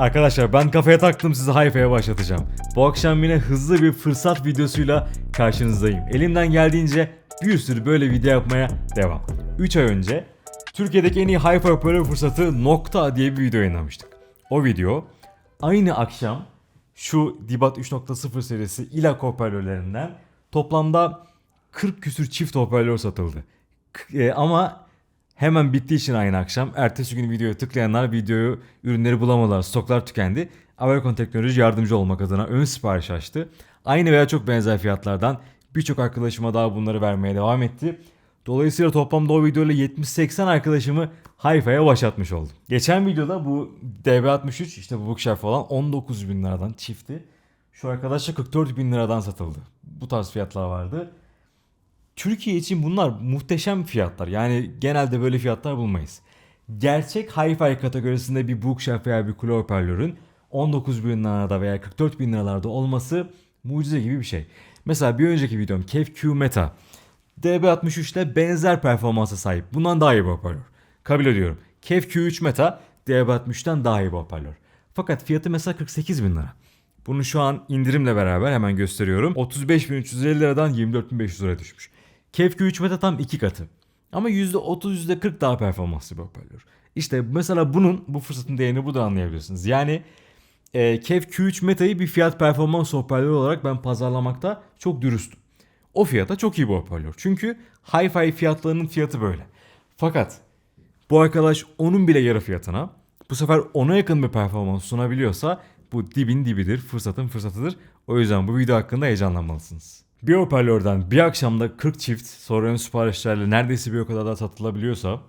Arkadaşlar ben kafaya taktım sizi Hayfa'ya başlatacağım. Bu akşam yine hızlı bir fırsat videosuyla karşınızdayım. Elimden geldiğince bir sürü böyle video yapmaya devam. 3 ay önce Türkiye'deki en iyi Hayfa hoparlör fırsatı Nokta diye bir video yayınlamıştık. O video aynı akşam şu Dibat 3.0 serisi ilak hoparlörlerinden toplamda 40 küsür çift hoparlör satıldı. K- e, ama hemen bittiği için aynı akşam ertesi gün videoya tıklayanlar videoyu ürünleri bulamadılar stoklar tükendi. American Teknoloji yardımcı olmak adına ön sipariş açtı. Aynı veya çok benzer fiyatlardan birçok arkadaşıma daha bunları vermeye devam etti. Dolayısıyla toplamda o videoyla 70-80 arkadaşımı Hayfa'ya başlatmış oldum. Geçen videoda bu DB63 işte bu bookshelf falan 19 bin liradan çifti. Şu arkadaşa 44 bin liradan satıldı. Bu tarz fiyatlar vardı. Türkiye için bunlar muhteşem fiyatlar. Yani genelde böyle fiyatlar bulmayız. Gerçek hi-fi kategorisinde bir bookshelf veya bir kule hoparlörün 19 bin lirada veya 44 bin liralarda olması mucize gibi bir şey. Mesela bir önceki videom Kev Q Meta DB63 ile benzer performansa sahip. Bundan daha iyi bir hoparlör. Kabul ediyorum. Kev Q3 Meta DB63'ten daha iyi bir hoparlör. Fakat fiyatı mesela 48 bin lira. Bunu şu an indirimle beraber hemen gösteriyorum. 35.350 liradan 24.500 liraya düşmüş. Kev Q3 Meta tam iki katı. Ama %30 %40 daha performanslı bir hoparlör. İşte mesela bunun bu fırsatın değerini buradan anlayabilirsiniz. Yani e, Kev Q3 Meta'yı bir fiyat performans hoparlörü olarak ben pazarlamakta çok dürüstüm. O fiyata çok iyi bir hoparlör. Çünkü hi-fi fiyatlarının fiyatı böyle. Fakat bu arkadaş onun bile yarı fiyatına bu sefer ona yakın bir performans sunabiliyorsa bu dibin dibidir, fırsatın fırsatıdır. O yüzden bu video hakkında heyecanlanmalısınız. Bir hoparlörden bir akşamda 40 çift sonra ön siparişlerle neredeyse bir o kadar daha satılabiliyorsa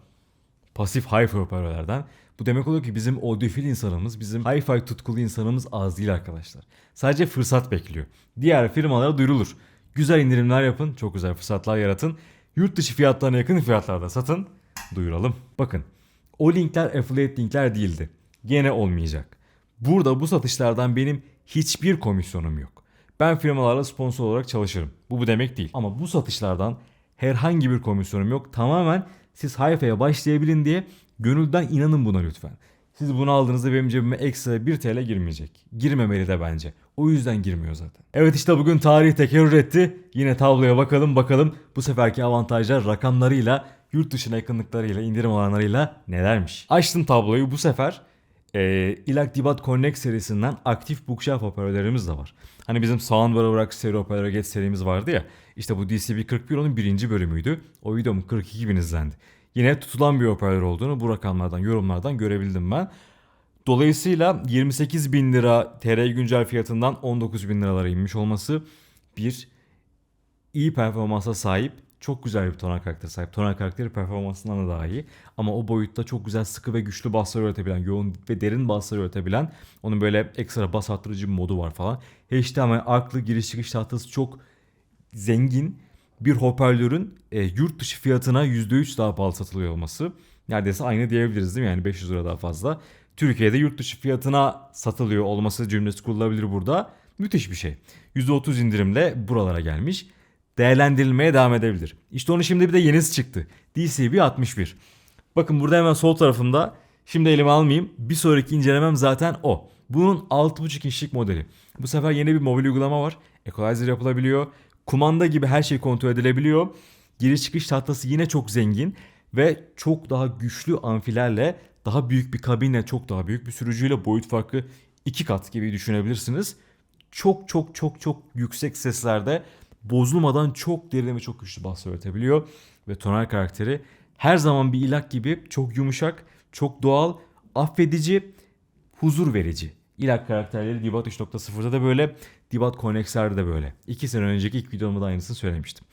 pasif hi-fi hoparlörlerden bu demek oluyor ki bizim audiofil insanımız, bizim hi-fi tutkulu insanımız az değil arkadaşlar. Sadece fırsat bekliyor. Diğer firmalara duyurulur. Güzel indirimler yapın, çok güzel fırsatlar yaratın. Yurt dışı fiyatlarına yakın fiyatlarda satın, duyuralım. Bakın, o linkler affiliate linkler değildi. Gene olmayacak. Burada bu satışlardan benim hiçbir komisyonum yok. Ben firmalarla sponsor olarak çalışırım. Bu bu demek değil. Ama bu satışlardan herhangi bir komisyonum yok. Tamamen siz Hayfa'ya başlayabilin diye gönülden inanın buna lütfen. Siz bunu aldığınızda benim cebime ekstra 1 TL girmeyecek. Girmemeli de bence. O yüzden girmiyor zaten. Evet işte bugün tarih tekerrür etti. Yine tabloya bakalım bakalım bu seferki avantajlar rakamlarıyla, yurt dışına yakınlıklarıyla, indirim alanlarıyla nelermiş. Açtım tabloyu bu sefer e, İlak Dibat Connect serisinden aktif bookshelf hoparlörlerimiz de var. Hani bizim Soundbar bırak seri hoparlör geç serimiz vardı ya. İşte bu DCB 41 onun birinci bölümüydü. O videom 42 bin izlendi. Yine tutulan bir hoparlör olduğunu bu rakamlardan, yorumlardan görebildim ben. Dolayısıyla 28 bin lira TR güncel fiyatından 19 bin liralara inmiş olması bir iyi performansa sahip çok güzel bir tonal karakter sahip. Tonal karakteri performansından da daha iyi. Ama o boyutta çok güzel sıkı ve güçlü basslar üretebilen, yoğun ve derin basslar üretebilen onun böyle ekstra bas arttırıcı bir modu var falan. HDMI arklı giriş çıkış tahtası çok zengin bir hoparlörün e, yurt dışı fiyatına %3 daha pahalı satılıyor olması. Neredeyse aynı diyebiliriz değil mi? Yani 500 lira daha fazla. Türkiye'de yurt dışı fiyatına satılıyor olması cümlesi kurulabilir burada. Müthiş bir şey. %30 indirimle buralara gelmiş değerlendirilmeye devam edebilir. İşte onun şimdi bir de yenisi çıktı. DCB 61. Bakın burada hemen sol tarafımda şimdi elime almayayım. Bir sonraki incelemem zaten o. Bunun 6.5 inçlik modeli. Bu sefer yeni bir mobil uygulama var. Equalizer yapılabiliyor. Kumanda gibi her şey kontrol edilebiliyor. Giriş çıkış tahtası yine çok zengin ve çok daha güçlü amfilerle daha büyük bir kabinle çok daha büyük bir sürücüyle boyut farkı iki kat gibi düşünebilirsiniz. Çok çok çok çok yüksek seslerde bozulmadan çok derin ve çok güçlü bas üretebiliyor. Ve tonal karakteri her zaman bir ilak gibi çok yumuşak, çok doğal, affedici, huzur verici. İlak karakterleri Dibat 3.0'da da böyle, Dibat Connex'lerde de böyle. İki sene önceki ilk videomda da aynısını söylemiştim.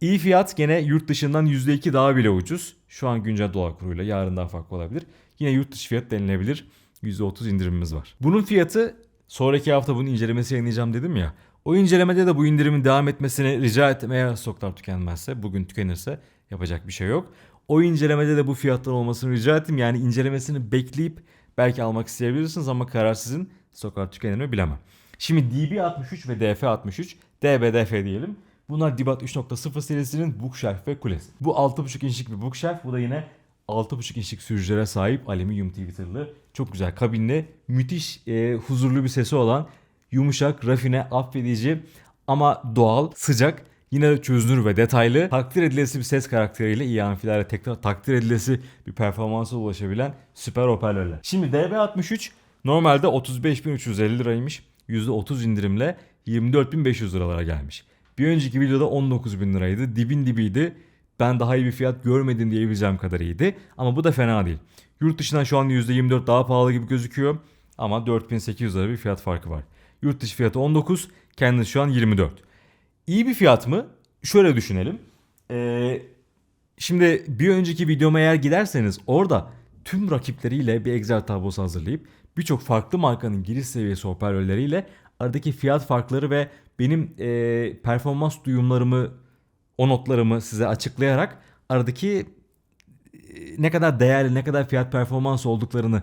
İyi fiyat gene yurt dışından %2 daha bile ucuz. Şu an güncel dolar kuruyla yarın daha farklı olabilir. Yine yurt dışı fiyat denilebilir. %30 indirimimiz var. Bunun fiyatı sonraki hafta bunun incelemesi yayınlayacağım dedim ya. O incelemede de bu indirimin devam etmesini rica ettim. Eğer stoklar tükenmezse, bugün tükenirse yapacak bir şey yok. O incelemede de bu fiyatlar olmasını rica ettim. Yani incelemesini bekleyip belki almak isteyebilirsiniz ama karar sizin. Stoklar tükenir mi bilemem. Şimdi DB63 ve DF63, DBDF diyelim. Bunlar Dibat 3.0 serisinin bookshelf ve kulesi. Bu 6.5 inçlik bir bookshelf. Bu da yine 6.5 inçlik sürücülere sahip alüminyum Twitter'lı çok güzel kabinli müthiş e, huzurlu bir sesi olan yumuşak, rafine, affedici ama doğal, sıcak Yine de çözünür ve detaylı, takdir edilesi bir ses karakteriyle iyi amfilerle tekrar takdir edilesi bir performansa ulaşabilen süper hoparlörler. Şimdi DB63 normalde 35.350 liraymış. %30 indirimle 24.500 liralara gelmiş. Bir önceki videoda 19.000 liraydı. Dibin dibiydi. Ben daha iyi bir fiyat görmedim diyebileceğim kadar iyiydi. Ama bu da fena değil. Yurt dışından şu an %24 daha pahalı gibi gözüküyor. Ama 4800 lira bir fiyat farkı var. Yurt dışı fiyatı 19, kendisi şu an 24. İyi bir fiyat mı? Şöyle düşünelim. Ee, şimdi bir önceki videoma eğer giderseniz orada tüm rakipleriyle bir Excel tablosu hazırlayıp birçok farklı markanın giriş seviyesi hoparlörleriyle aradaki fiyat farkları ve benim e, performans duyumlarımı, o notlarımı size açıklayarak aradaki e, ne kadar değerli, ne kadar fiyat performans olduklarını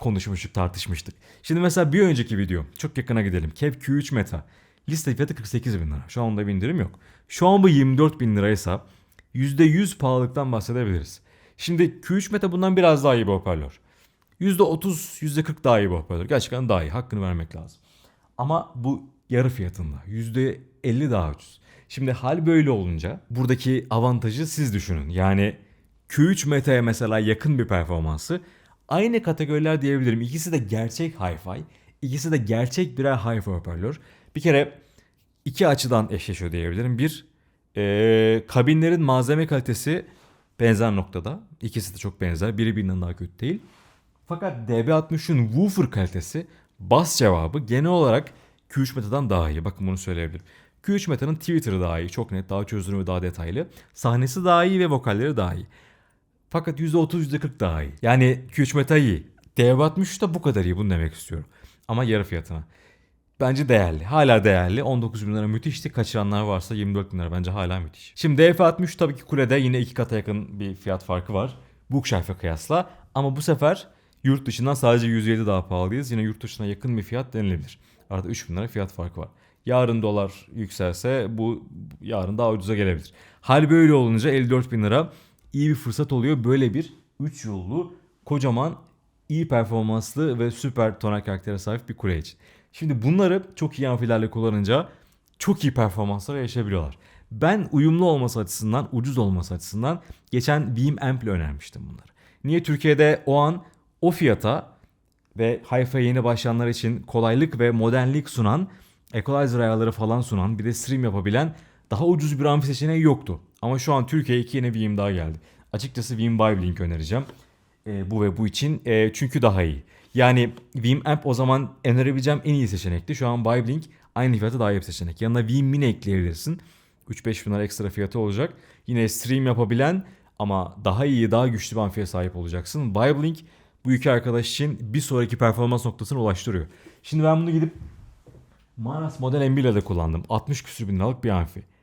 konuşmuştuk, tartışmıştık. Şimdi mesela bir önceki video, çok yakına gidelim. Kev Q3 Meta. Liste fiyatı 48 bin lira. Şu anda bir indirim yok. Şu an bu 24 bin liraysa %100 pahalılıktan bahsedebiliriz. Şimdi Q3 Meta bundan biraz daha iyi bir hoparlör. %30, %40 daha iyi bir hoparlör. Gerçekten daha iyi. Hakkını vermek lazım. Ama bu yarı fiyatında. %50 daha ucuz. Şimdi hal böyle olunca buradaki avantajı siz düşünün. Yani Q3 Meta'ya mesela yakın bir performansı aynı kategoriler diyebilirim. İkisi de gerçek hi-fi. İkisi de gerçek birer hi-fi hoparlör. Bir kere iki açıdan eşleşiyor diyebilirim. Bir, e, kabinlerin malzeme kalitesi benzer noktada. İkisi de çok benzer. Biri birinden daha kötü değil. Fakat DB60'ın woofer kalitesi, bas cevabı genel olarak Q3 Meta'dan daha iyi. Bakın bunu söyleyebilirim. Q3 Meta'nın Twitter'ı daha iyi. Çok net, daha çözünürlü ve daha detaylı. Sahnesi daha iyi ve vokalleri daha iyi. Fakat %30, %40 daha iyi. Yani Q3 Meta iyi. DB63 da bu kadar iyi. Bunu demek istiyorum. Ama yarı fiyatına. Bence değerli. Hala değerli. 19 bin lira müthişti. Kaçıranlar varsa 24 bin lira bence hala müthiş. Şimdi DF60 tabii ki kulede yine iki kata yakın bir fiyat farkı var. Bookshelf'e kıyasla. Ama bu sefer yurt dışından sadece 107 daha pahalıyız. Yine yurt dışına yakın bir fiyat denilebilir. Arada 3 bin lira fiyat farkı var. Yarın dolar yükselse bu yarın daha ucuza gelebilir. Hal böyle olunca 54 bin lira iyi bir fırsat oluyor. Böyle bir 3 yollu kocaman iyi performanslı ve süper tonal karaktere sahip bir kule için. Şimdi bunları çok iyi amfilerle kullanınca çok iyi performanslar yaşayabiliyorlar. Ben uyumlu olması açısından, ucuz olması açısından geçen Beam Amp ile önermiştim bunları. Niye Türkiye'de o an o fiyata ve hi-fi yeni başlayanlar için kolaylık ve modernlik sunan, equalizer ayarları falan sunan, bir de stream yapabilen daha ucuz bir amfi seçeneği yoktu. Ama şu an Türkiye'ye iki yeni Beam daha geldi. Açıkçası Beam Vibe Link önereceğim. E, bu ve bu için. E, çünkü daha iyi. Yani Vim Amp o zaman önerebileceğim en iyi seçenekti. Şu an Viblink aynı fiyata daha iyi bir seçenek. Yanına Vim Mini ekleyebilirsin. 3-5 bin lira ekstra fiyatı olacak. Yine stream yapabilen ama daha iyi, daha güçlü bir amfiye sahip olacaksın. Viblink bu iki arkadaş için bir sonraki performans noktasına ulaştırıyor. Şimdi ben bunu gidip Manas Model M1 ile de kullandım. 60 küsür bin liralık bir amfi.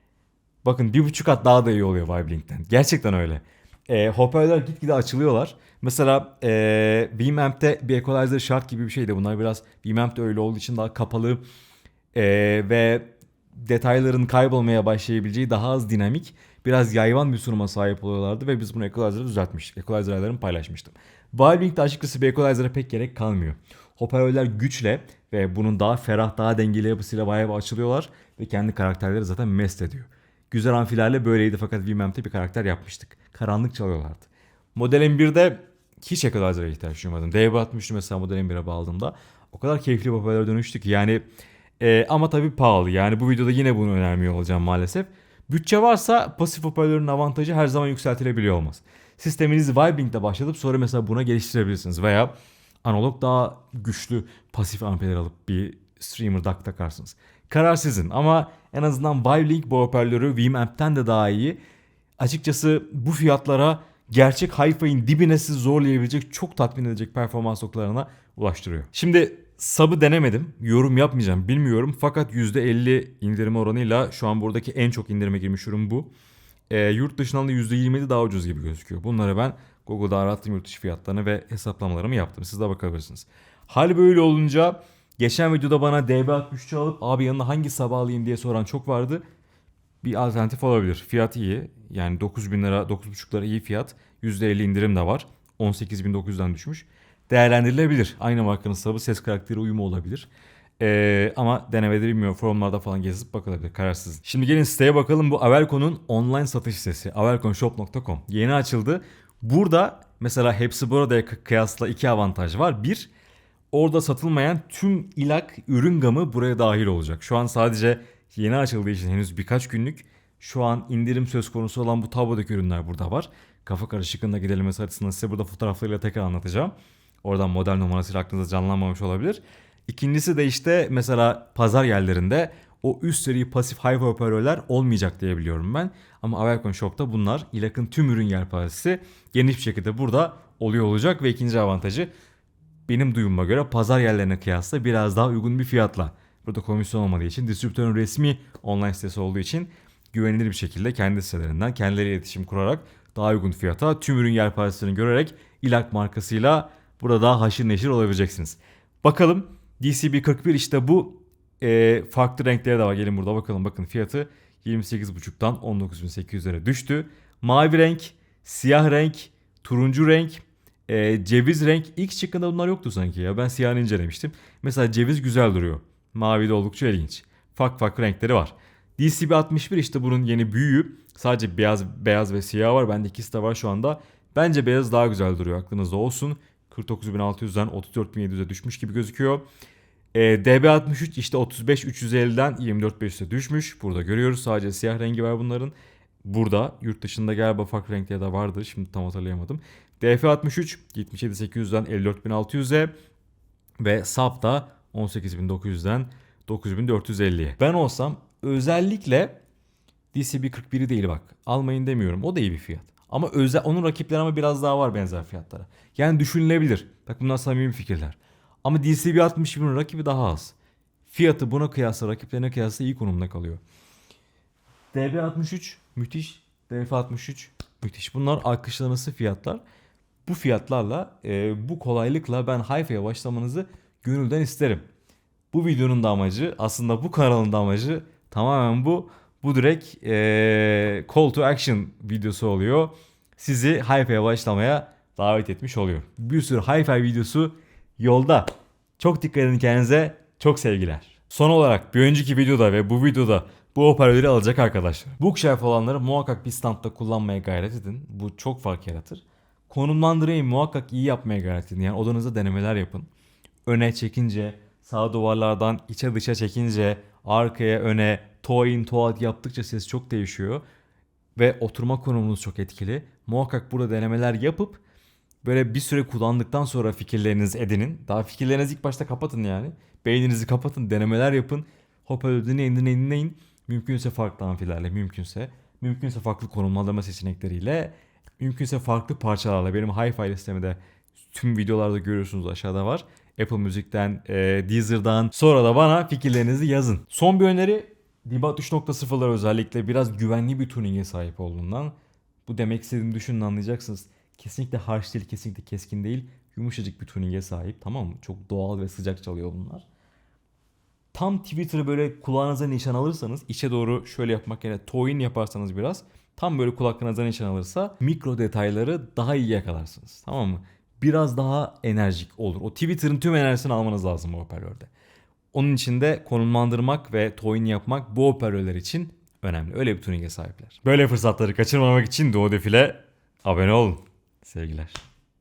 Bakın bir buçuk kat daha da iyi oluyor Viblink'ten. Gerçekten öyle. E, hoparlörler gitgide açılıyorlar. Mesela e, Beamamp'te bir equalizer şart gibi bir şeydi. Bunlar biraz Beamamp'te öyle olduğu için daha kapalı e, ve detayların kaybolmaya başlayabileceği daha az dinamik, biraz yayvan bir sunuma sahip oluyorlardı ve biz bunu equalizer'da düzeltmiştik. Equalizer ayarlarını paylaşmıştım. Wildlink'te açıkçası bir equalizer'a pek gerek kalmıyor. Hoparlörler güçle ve bunun daha ferah, daha dengeli yapısıyla bayağı açılıyorlar ve kendi karakterleri zaten mest ediyor. Güzel amfilerle böyleydi fakat Wimamp'te bir karakter yapmıştık. Karanlık çalıyorlardı. Model M1'de hiç equalizer'a ihtiyaç duymadım. DB60'ı mesela Model M1'e bağladığımda o kadar keyifli hoparlöre dönüştü ki yani e, ama tabii pahalı. Yani bu videoda yine bunu önermiyor olacağım maalesef. Bütçe varsa pasif hoparlörün avantajı her zaman yükseltilebiliyor olmaz. Sisteminizi Vibing'de başlatıp sonra mesela buna geliştirebilirsiniz. Veya analog daha güçlü pasif ampeler alıp bir streamer DAC takarsınız. Karar sizin ama en azından Vivelink bu hoparlörü Wimamp'ten de daha iyi. Açıkçası bu fiyatlara gerçek hi-fi'nin dibine sizi zorlayabilecek çok tatmin edecek performans noktalarına ulaştırıyor. Şimdi Sab'ı denemedim. Yorum yapmayacağım bilmiyorum. Fakat %50 indirim oranıyla şu an buradaki en çok indirime girmiş ürün bu. E, yurt dışından da %27 daha ucuz gibi gözüküyor. Bunları ben Google'da arattım yurt dışı fiyatlarını ve hesaplamalarımı yaptım. Siz de bakabilirsiniz. Hal böyle olunca geçen videoda bana DB63 alıp abi yanına hangi sabah alayım diye soran çok vardı. Bir alternatif olabilir. Fiyat iyi. Yani 9000 lira 9.5 lira iyi fiyat. %50 indirim de var. 18.900'den düşmüş. Değerlendirilebilir. Aynı markanın sabı ses karakteri uyumu olabilir. Ee, ama denemede bilmiyorum forumlarda falan gezip bakılabilir kararsız. Şimdi gelin siteye bakalım bu Avelco'nun online satış sitesi avelconshop.com yeni açıldı. Burada mesela hepsi burada kıyasla iki avantaj var. Bir orada satılmayan tüm ilak ürün gamı buraya dahil olacak. Şu an sadece yeni açıldığı için henüz birkaç günlük şu an indirim söz konusu olan bu tablodaki ürünler burada var. Kafa karışıklığında giderilmesi açısından size burada fotoğraflarıyla tekrar anlatacağım. Oradan model numarasıyla aklınıza canlanmamış olabilir. İkincisi de işte mesela pazar yerlerinde o üst seri pasif high hoparlörler olmayacak diye biliyorum ben. Ama Avelcon Shop'ta bunlar ilakın tüm ürün yelpazesi geniş bir şekilde burada oluyor olacak ve ikinci avantajı benim duyumuma göre pazar yerlerine kıyasla biraz daha uygun bir fiyatla. Burada komisyon olmadığı için distribütörün resmi online sitesi olduğu için güvenilir bir şekilde kendi sitelerinden kendileri iletişim kurarak daha uygun fiyata tüm ürün yelpazesini görerek ilak markasıyla burada daha haşır neşir olabileceksiniz. Bakalım DCB41 işte bu e, farklı renkleri de var. Gelin burada bakalım. Bakın fiyatı 28.5'tan 19.800'lere düştü. Mavi renk, siyah renk, turuncu renk, e, ceviz renk. İlk çıktığında bunlar yoktu sanki ya. Ben siyahını incelemiştim. Mesela ceviz güzel duruyor. Mavi de oldukça ilginç. Farklı farklı renkleri var. DCB61 işte bunun yeni büyüğü. Sadece beyaz beyaz ve siyah var. Bende ikisi de var şu anda. Bence beyaz daha güzel duruyor. Aklınızda olsun. 49.600'den 34.700'e düşmüş gibi gözüküyor. E, DB63 işte 35.350'den 24.500'e düşmüş. Burada görüyoruz sadece siyah rengi var bunların. Burada yurt dışında galiba farklı renkleri de vardı. Şimdi tam hatırlayamadım. DF63 77.800'den 54.600'e ve SAP da 18.900'den 9.450'ye. Ben olsam özellikle DCB41'i değil bak. Almayın demiyorum. O da iyi bir fiyat. Ama özel onun rakipleri ama biraz daha var benzer fiyatlara. Yani düşünülebilir. Bak bunlar samimi fikirler. Ama DCB 61'in rakibi daha az. Fiyatı buna kıyasla rakiplerine kıyasla iyi konumda kalıyor. DB63 müthiş. DF63 müthiş. Bunlar alkışlanması fiyatlar. Bu fiyatlarla e, bu kolaylıkla ben Hi-Fi'ye başlamanızı gönülden isterim. Bu videonun da amacı aslında bu kanalın da amacı tamamen bu. Bu direkt e, call to action videosu oluyor. Sizi Hi-Fi'ye başlamaya davet etmiş oluyor. Bir sürü Hi-Fi videosu yolda. Çok dikkat edin kendinize. Çok sevgiler. Son olarak bir önceki videoda ve bu videoda bu hoparlörü alacak arkadaşlar. Bookshelf olanları muhakkak bir standta kullanmaya gayret edin. Bu çok fark yaratır. Konumlandırmayı muhakkak iyi yapmaya gayret edin. Yani odanızda denemeler yapın. Öne çekince, sağ duvarlardan içe dışa çekince, arkaya öne, toe in toe out yaptıkça ses çok değişiyor. Ve oturma konumunuz çok etkili. Muhakkak burada denemeler yapıp böyle bir süre kullandıktan sonra fikirlerinizi edinin. Daha fikirlerinizi ilk başta kapatın yani. Beyninizi kapatın, denemeler yapın. Hoparlörü dinleyin, dinleyin, dinleyin. Mümkünse farklı amfilerle, mümkünse. Mümkünse farklı konumlandırma seçenekleriyle. Mümkünse farklı parçalarla. Benim Hi-Fi listemde tüm videolarda görüyorsunuz aşağıda var. Apple Müzik'ten, e, Deezer'dan sonra da bana fikirlerinizi yazın. Son bir öneri Debat 3.0'lar özellikle biraz güvenli bir tuning'e sahip olduğundan bu demek istediğimi düşünün anlayacaksınız. Kesinlikle harsh değil, kesinlikle keskin değil. Yumuşacık bir tuning'e sahip tamam mı? Çok doğal ve sıcak çalıyor bunlar. Tam Twitter'ı böyle kulağınıza nişan alırsanız içe doğru şöyle yapmak yerine toyin yaparsanız biraz tam böyle kulaklarınıza nişan alırsa mikro detayları daha iyi yakalarsınız. Tamam mı? Biraz daha enerjik olur. O Twitter'ın tüm enerjisini almanız lazım bu hoparlörde. Onun için de konumlandırmak ve toyin yapmak bu hoparlörler için önemli. Öyle bir tuning'e sahipler. Böyle fırsatları kaçırmamak için Duo Defile abone olun. Sevgiler.